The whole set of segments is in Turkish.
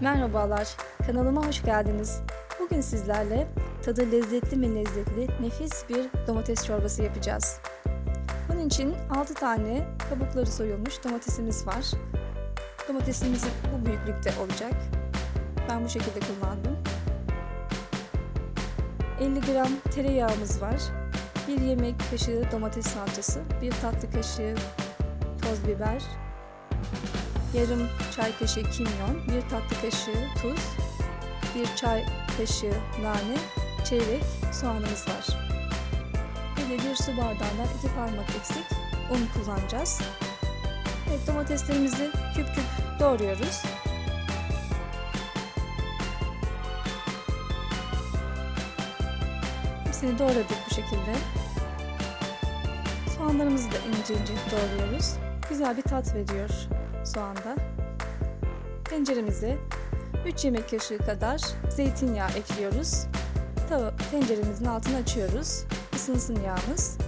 Merhabalar, kanalıma hoş geldiniz. Bugün sizlerle tadı lezzetli mi lezzetli nefis bir domates çorbası yapacağız. Bunun için 6 tane kabukları soyulmuş domatesimiz var. Domatesimiz bu büyüklükte olacak. Ben bu şekilde kullandım. 50 gram tereyağımız var. 1 yemek kaşığı domates salçası, 1 tatlı kaşığı toz biber, yarım çay kaşığı kimyon, bir tatlı kaşığı tuz, bir çay kaşığı nane, çeyrek soğanımız var. Bir de bir su bardağından iki parmak eksik un kullanacağız. Evet, domateslerimizi küp küp doğruyoruz. Hepsini doğradık bu şekilde. Soğanlarımızı da ince ince doğruyoruz. Güzel bir tat veriyor soğanda. Tenceremize 3 yemek kaşığı kadar zeytinyağı ekliyoruz. Tava, tenceremizin altını açıyoruz. Isınsın yağımız.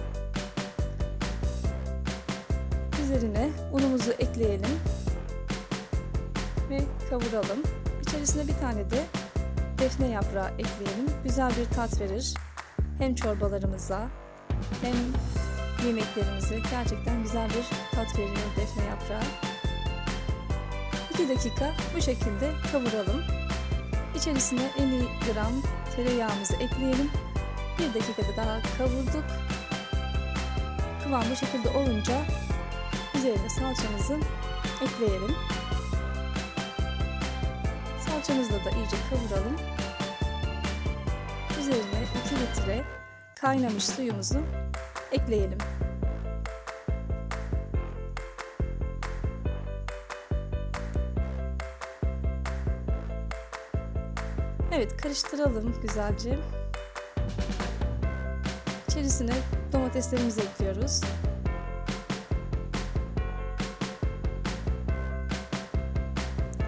Üzerine unumuzu ekleyelim ve kavuralım. İçerisine bir tane de defne yaprağı ekleyelim. Güzel bir tat verir. Hem çorbalarımıza hem yemeklerimize gerçekten güzel bir tat veriyor defne yaprağı. 2 dakika bu şekilde kavuralım. İçerisine 50 gram tereyağımızı ekleyelim. 1 dakikada daha kavurduk. Kıvam bu şekilde olunca üzerine salçamızı ekleyelim. Salçamızla da iyice kavuralım. Üzerine 2 litre kaynamış suyumuzu ekleyelim. Evet karıştıralım güzelce. İçerisine domateslerimizi ekliyoruz.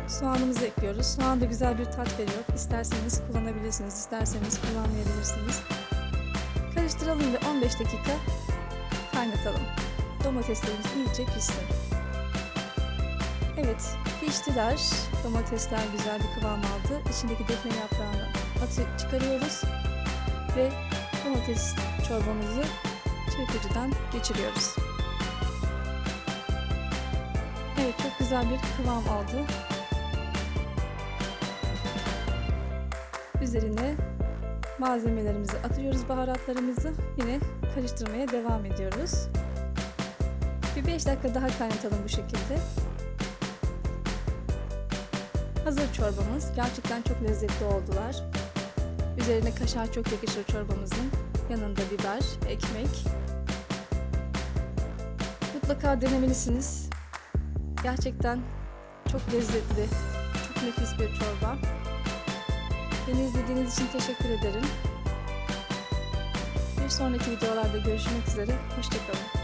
Soğanımızı ekliyoruz. Soğan da güzel bir tat veriyor. İsterseniz kullanabilirsiniz, isterseniz kullanmayabilirsiniz. Karıştıralım ve 15 dakika kaynatalım. Domateslerimiz iyice pişsin. Evet, piştiler. Domatesler güzel bir kıvam aldı. İçindeki defne yaprağını atı çıkarıyoruz ve domates çorbamızı çırpıcıdan geçiriyoruz. Evet, çok güzel bir kıvam aldı. Üzerine malzemelerimizi atıyoruz, baharatlarımızı. Yine karıştırmaya devam ediyoruz. Bir 5 dakika daha kaynatalım bu şekilde. Hazır çorbamız. Gerçekten çok lezzetli oldular. Üzerine kaşar çok yakışır çorbamızın. Yanında biber, ekmek. Mutlaka denemelisiniz. Gerçekten çok lezzetli, çok nefis bir çorba. Beni izlediğiniz için teşekkür ederim. Bir sonraki videolarda görüşmek üzere. Hoşçakalın.